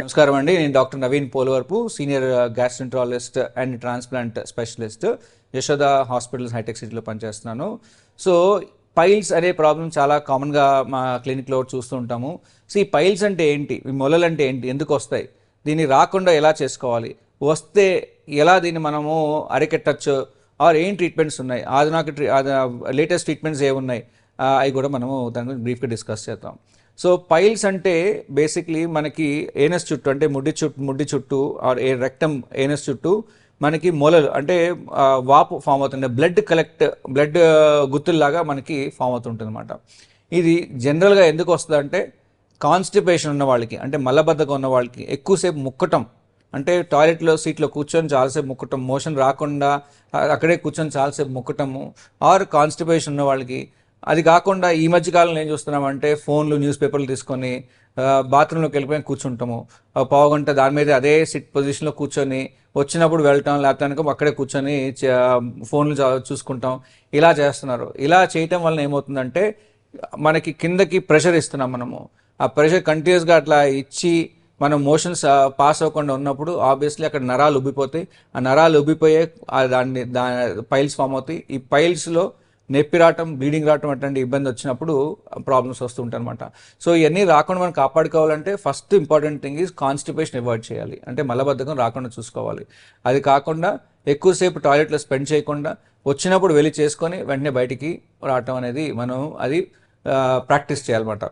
నమస్కారం అండి. నేను doctor Naveen Polavarapu senior gastroenterologist and transplant specialist Yashoda hospitals Hitec సిటీలో పనిచేస్తున్నాను. సో పైల్స్ అనే ప్రాబ్లం చాలా కామన్గా మా క్లినిక్లో చూస్తూ ఉంటాము. సో ఈ పైల్స్ అంటే ఏంటి? ఈ మొలలు అంటే ఏంటి? ఎందుకు వస్తాయి? దీన్ని రాకుండా ఎలా చేసుకోవాలి? వస్తే ఎలా దీన్ని మనము అరికెట్టచ్చు? ఆర్ ఏం ట్రీట్మెంట్స్ ఉన్నాయి? ఆధునాక ట్రీ లేటెస్ట్ ట్రీట్మెంట్స్ ఏమున్నాయి? అవి కూడా మనము దాని గురించి బ్రీఫ్గా డిస్కస్ చేద్దాం. సో పైల్స్ అంటే బేసిక్లీ మనకి ఏనస్ చుట్టూ అంటే ముడ్డి చుట్టూ ముడ్డి చుట్టూ ఆర్ ఏ రెక్టమ్ ఏనస్ చుట్టూ మనకి మొలలు అంటే వాపు ఫామ్ అవుతుంది బ్లడ్ కలెక్ట్ బ్లడ్ గుత్తుల్లాగా మనకి ఫామ్ అవుతుంటుంది అనమాట ఇది జనరల్గా ఎందుకు వస్తుంది అంటే కాన్స్టిపేషన్ ఉన్న వాళ్ళకి అంటే మలబద్ధకం ఉన్న వాళ్ళకి ఎక్కువసేపు ముక్కటం. అంటే టాయిలెట్లో సీట్లో కూర్చొని చాలాసేపు ముక్కటం. మోషన్ రాకుండా అక్కడే కూర్చొని చాలాసేపు ముక్కటము. ఆర్ కాన్స్టిపేషన్ ఉన్న వాళ్ళకి అది కాకుండా ఈ మధ్య కాలంలో ఏం చూస్తున్నామంటే ఫోన్లు న్యూస్ పేపర్లు తీసుకొని బాత్రూంలోకి వెళ్ళిపోయి కూర్చుంటాము. ఆ, పావు గంట దాని మీద అదే సిట్ పొజిషన్లో కూర్చొని వచ్చినప్పుడు వెళ్ళటం లేకపోతే అక్కడే కూర్చొని ఫోన్లు చూసుకుంటాం. ఇలా చేస్తున్నారు. ఇలా చేయటం వలన ఏమవుతుందంటే మనకి కిందకి ప్రెషర్ ఇస్తున్నాం మనము. ఆ ప్రెషర్ కంటిన్యూస్గా అట్లా ఇచ్చి మనం మోషన్స్ పాస్ అవ్వకుండా ఉన్నప్పుడు ఆబ్వియస్లీ అక్కడ నరాలు ఉబ్బిపోతాయి. ఆ నరాలు ఉబ్బిపోయే దాన్ని దా పైల్స్ ఫామ్ అవుతాయి. ఈ పైల్స్లో నొప్పి రావటం బ్లీడింగ్ రావటం అట్లాంటి ఇబ్బంది వచ్చినప్పుడు ప్రాబ్లమ్స్ వస్తుంటాయి అనమాట సో ఇవన్నీ రాకుండా మనం కాపాడుకోవాలంటే first important thing is constipation avoid చేయాలి. అంటే మలబద్ధకం రాకుండా చూసుకోవాలి. అది కాకుండా ఎక్కువసేపు టాయిలెట్లో స్పెండ్ చేయకుండా వచ్చినప్పుడు వెళ్ళి చేసుకొని వెంటనే బయటికి రావటం అనేది మనం అది ప్రాక్టీస్ చేయాలన్నమాట.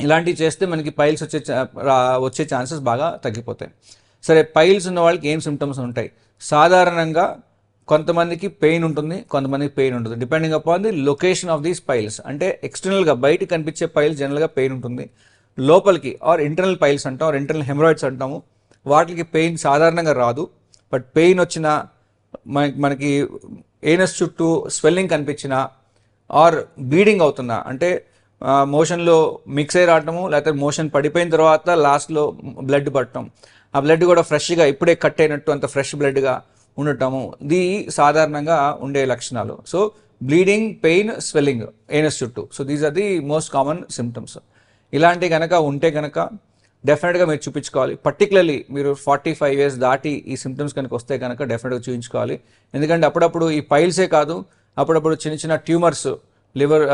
ఇలాంటివి చేస్తే మనకి పైల్స్ వచ్చే రా- వచ్చే ఛాన్సెస్ బాగా తగ్గిపోతాయి. సరే పైల్స్ ఉన్న వాళ్ళకి ఏం సిమ్టమ్స్ ఉంటాయి? సాధారణంగా కొంతమందికి పెయిన్ ఉంటుంది కొంతమందికి పెయిన్ ఉంటుంది. Depending upon the location of these piles అంటే ఎక్స్టర్నల్గా బయటికి కనిపించే పైల్స్ జనరల్గా పెయిన్ ఉంటుంది. లోపలికి ఆర్ ఇంటర్నల్ పైల్స్ అంటాం ఆర్ ఇంటర్నల్ హెమరాయిడ్స్ అంటాము. వాటికి పెయిన్ సాధారణంగా రాదు. బట్ పెయిన్ వచ్చిన మనకి మనకి ఏనస్ చుట్టూ స్వెల్లింగ్ కనిపించినా ఆర్ బ్లీడింగ్ అవుతున్నా అంటే మోషన్లో మిక్స్ అయి రావటము లేకపోతే మోషన్ పడిపోయిన తర్వాత లాస్ట్లో బ్లడ్ పట్టడం ఆ బ్లడ్ కూడా ఫ్రెష్గా ఇప్పుడే కట్ అయినట్టు అంత ఫ్రెష్ బ్లడ్గా ఉండటము. ఇది సాధారణంగా ఉండే లక్షణాలు. So bleeding pain swelling anus చుట్టూ. So these are the most common symptoms ఇలాంటి కనుక ఉంటే కనుక డెఫినెట్గా మీరు చూపించుకోవాలి. పర్టికులర్లీ మీరు ఫార్టీ ఫైవ్ ఇయర్స్ దాటి ఈ సిమ్టమ్స్ కనుక వస్తే కనుక డెఫినెట్గా చూపించుకోవాలి. ఎందుకంటే అప్పుడప్పుడు ఈ పైల్సే కాదు అప్పుడప్పుడు చిన్న చిన్న ట్యూమర్స్ లివర్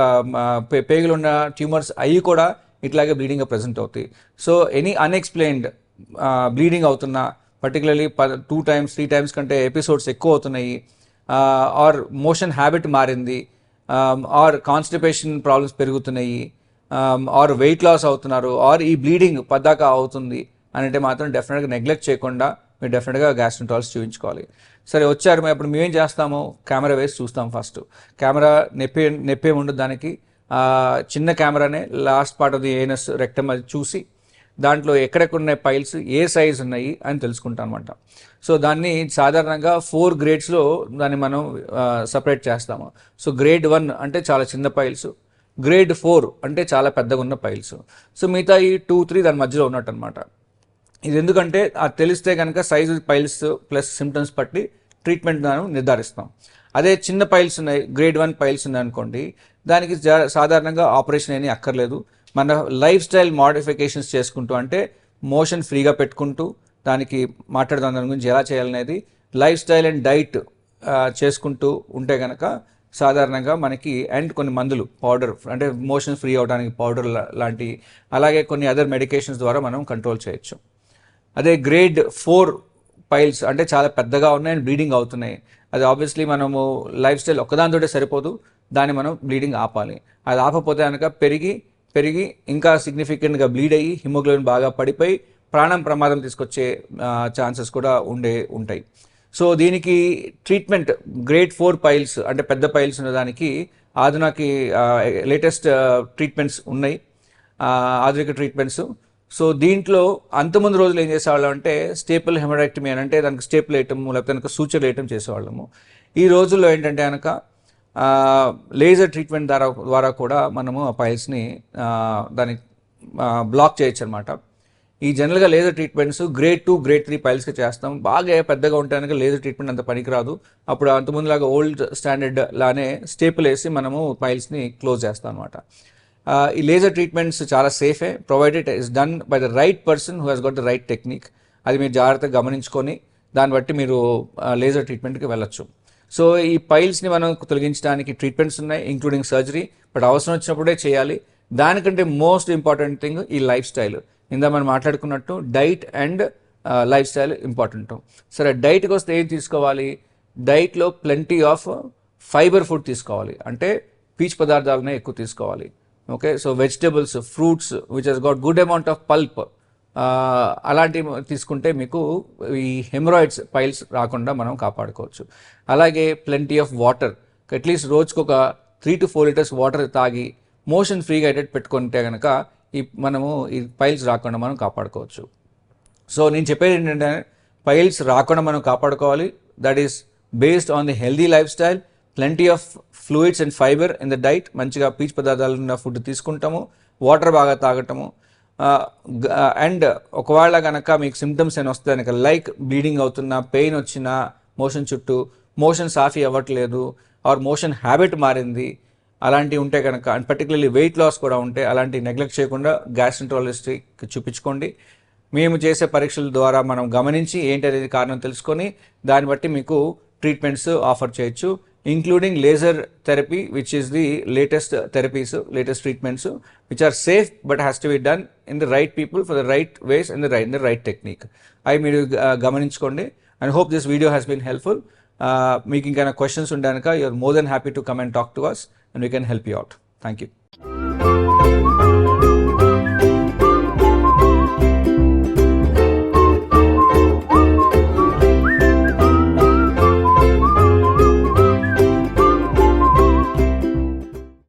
పేగులు ఉన్న ట్యూమర్స్ అవి కూడా ఇట్లాగే బ్లీడింగ్గా ప్రజెంట్ అవుతాయి. సో ఎనీ అన్ఎక్స్ప్లెయిన్డ్ బ్లీడింగ్ అవుతున్నా particularly two times three times కంటే ఎపిసోడ్స్ ఎక్కువ అవుతున్నాయి. ఆర్ మోషన్ హ్యాబిట్ మారింది. ఆర్ కాన్స్టిపేషన్ ప్రాబ్లమ్స్ పెరుగుతున్నాయి. ఆర్ వెయిట్ లాస్ అవుతున్నారు. ఆర్ ఈ బ్లీడింగ్ పద్దాక అవుతుంది అని అంటే మాత్రం డెఫినెట్గా నెగ్లెక్ట్ చేయకుండా మీరు డెఫినెట్గా గ్యాస్ట్రంటాలజీ చూపించుకోవాలి. సరే వచ్చారు. మేము అప్పుడు మేమేం చేస్తాము? కెమెరా వేసి చూస్తాం ఫస్ట్ కెమెరా నొప్పి నొప్పి ఉండదు దానికి. చిన్న కెమెరానే last part of the anus rectum అది చూసి దాంట్లో ఎక్కడెక్కడున్నాయి పైల్స్ ఏ సైజ్ ఉన్నాయి అని తెలుసుకుంటాం అనమాట సో దాన్ని సాధారణంగా ఫోర్ గ్రేడ్స్లో దాన్ని మనం సపరేట్ చేస్తాము. సో గ్రేడ్ వన్ అంటే చాలా చిన్న పైల్స్ గ్రేడ్ ఫోర్ అంటే చాలా పెద్దగా ఉన్న పైల్స్. సో మిగతా ఈ టూ త్రీ దాని మధ్యలో ఉన్నట్టు అనమాట ఇది ఎందుకంటే అది తెలిస్తే కనుక సైజు పైల్స్ ప్లస్ సిమ్టమ్స్ బట్టి ట్రీట్మెంట్ మనం నిర్ధారిస్తాం. అదే చిన్న పైల్స్ ఉన్నాయి గ్రేడ్ వన్ పైల్స్ ఉన్నాయి అనుకోండి దానికి సాధారణంగా ఆపరేషన్ ఏమీ అక్కర్లేదు. మన లైఫ్ స్టైల్ మోడిఫికేషన్స్ చేసుకుంటూ అంటే మోషన్ ఫ్రీగా పెట్టుకుంటూ దానికి మాట్లాడదాం దాని గురించి ఎలా చేయాలనేది లైఫ్ స్టైల్ అండ్ డైట్ చేసుకుంటూ ఉంటే కనుక సాధారణంగా మనకి అండ్ కొన్ని మందులు పౌడర్ అంటే మోషన్ ఫ్రీ అవడానికి పౌడర్ లాంటి అలాగే కొన్ని అదర్ మెడికేషన్స్ ద్వారా మనం కంట్రోల్ చేయొచ్చు. అదే గ్రేడ్ ఫోర్ పైల్స్ అంటే చాలా పెద్దగా ఉన్నాయి అండ్ బ్లీడింగ్ అవుతున్నాయి. అది ఆబ్వియస్లీ మనము లైఫ్ స్టైల్ ఒక్కదానితోటే సరిపోదు దాన్ని మనం బ్లీడింగ్ ఆపాలి. అది ఆపకపోతే కనుక పెరిగి పెరిగి ఇంకా సిగ్నిఫికెంట్గా బ్లీడ్ అయ్యి హిమోగ్లోబిన్ బాగా పడిపోయి ప్రాణం ప్రమాదం తీసుకొచ్చే ఛాన్సెస్ కూడా ఉండే ఉంటాయి. సో దీనికి ట్రీట్మెంట్ గ్రేట్ ఫోర్ పైల్స్ అంటే పెద్ద పైల్స్ ఉన్నదానికి ఆధునాకి లేటెస్ట్ ట్రీట్మెంట్స్ ఉన్నాయి. ఆధునిక ట్రీట్మెంట్స్ సో దీంట్లో అంతకుముందు రోజులు ఏం చేసేవాళ్ళం అంటే స్టేపుల్ హెమడాక్టమీ అని అంటే దానికి స్టేపుల్ వేయటము లేకపోతే కనుక సూచర్ వేయటం చేసేవాళ్ళము. ఈ రోజుల్లో ఏంటంటే కనుక లేజర్ ట్రీట్మెంట్ ద్వారా ద్వారా కూడా మనము ఆ పైల్స్ని దాన్ని బ్లాక్ చేయొచ్చు అనమాట ఈ జనరల్గా laser treatments grade two grade three పైల్స్కి చేస్తాం. బాగా పెద్దగా ఉంటే లేజర్ ట్రీట్మెంట్ అంత పనికిరాదు. అప్పుడు అంతకుముందులాగా ఓల్డ్ స్టాండర్డ్ లానే స్టేపుల్ వేసి మనము పైల్స్ని క్లోజ్ చేస్తాం అనమాట ఈ లేజర్ ట్రీట్మెంట్స్ చాలా సేఫే. Provided is done by the right person who has got the right technique. అది మీరు జాగ్రత్తగా గమనించుకొని దాన్ని బట్టి మీరు లేజర్ ట్రీట్మెంట్కి వెళ్ళొచ్చు. సో ఈ పైల్స్ని మనం తొలగించడానికి ట్రీట్మెంట్స్ ఉన్నాయి ఇంక్లూడింగ్ సర్జరీ బట్ అవసరం వచ్చినప్పుడే చేయాలి. దానికంటే మోస్ట్ ఇంపార్టెంట్ థింగ్ ఈ లైఫ్ స్టైల్ ఇందా మనం మాట్లాడుకున్నట్టు diet and lifestyle important సరే డైట్కి వస్తే ఏం తీసుకోవాలి? డైట్లో ప్లెంటీ ఆఫ్ ఫైబర్ ఫుడ్ తీసుకోవాలి. అంటే పీచు పదార్థాలనే ఎక్కువ తీసుకోవాలి. Okay so vegetables fruits which has got good amount of pulp అలాంటివి తీసుకుంటే మీకు ఈ హెమరాయిడ్స్ పైల్స్ రాకుండా మనం కాపాడుకోవచ్చు. అలాగే ప్లెంటీ ఆఫ్ వాటర్ అట్లీస్ట్ రోజుకు ఒక three to four litres water తాగి మోషన్ ఫ్రీగా అయ్యేటట్టు పెట్టుకుంటే కనుక ఈ మనము ఈ పైల్స్ రాకుండా మనం కాపాడుకోవచ్చు. సో నేను చెప్పేది ఏంటంటే పైల్స్ రాకుండా మనం కాపాడుకోవాలి. That is based on the healthy lifestyle plenty of fluids and fibre in the diet మంచిగా పీచు పదార్థాలు ఉన్న ఫుడ్ తీసుకుంటాము వాటర్ బాగా తాగటము అండ్ ఒకవేళ కనుక మీకు సిమ్టమ్స్ అని వస్తే కనుక లైక్ బ్లీడింగ్ అవుతున్నా పెయిన్ వచ్చినా మోషన్ చుట్టూ మోషన్ సాఫీ అవ్వట్లేదు ఆర్ మోషన్ హ్యాబిట్ మారింది అలాంటివి ఉంటే కనుక అండ్ పర్టికులర్లీ వెయిట్ లాస్ కూడా ఉంటే అలాంటి నెగ్లెక్ట్ చేయకుండా గ్యాస్ట్రంటాలజిస్ట్కి చూపించుకోండి. మేము చేసే పరీక్షల ద్వారా మనం గమనించి ఏంటి అనేది కారణం తెలుసుకొని దాన్ని బట్టి మీకు ట్రీట్మెంట్స్ ఆఫర్ చేయొచ్చు. Including laser therapy which is the latest therapies latest treatments which are safe but has to be done in the right people for the right ways in the right in the right technique అవి మీరు గమనించుకోండి and hope this video has been helpful మీకు ఇంకా questions ఉండడానిక you're more than happy to come and talk to us and we can help you out thank you